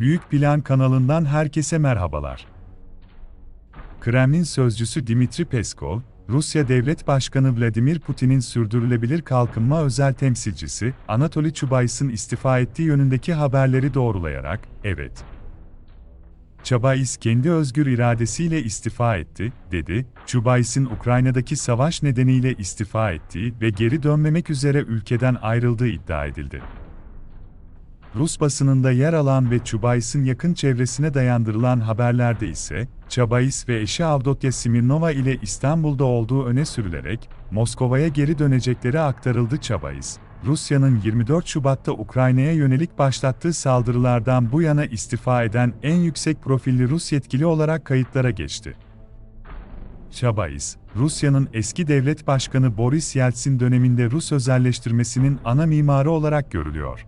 Büyük Plan kanalından herkese merhabalar. Kremlin sözcüsü Dimitri Peskov, Rusya Devlet Başkanı Vladimir Putin'in sürdürülebilir kalkınma özel temsilcisi Anatoly Çubays'ın istifa ettiği yönündeki haberleri doğrulayarak, evet, Çabayis kendi özgür iradesiyle istifa etti, dedi. Çubays'ın Ukrayna'daki savaş nedeniyle istifa ettiği ve geri dönmemek üzere ülkeden ayrıldığı iddia edildi. Rus basınında yer alan ve Çubays'ın yakın çevresine dayandırılan haberlerde ise, Çabayis ve eşi Avdotya Smirnova ile İstanbul'da olduğu öne sürülerek, Moskova'ya geri dönecekleri aktarıldı Çabayis. Rusya'nın 24 Şubat'ta Ukrayna'ya yönelik başlattığı saldırılardan bu yana istifa eden en yüksek profilli Rus yetkili olarak kayıtlara geçti. Çabayis, Rusya'nın eski devlet başkanı Boris Yeltsin döneminde Rus özelleştirmesinin ana mimarı olarak görülüyor.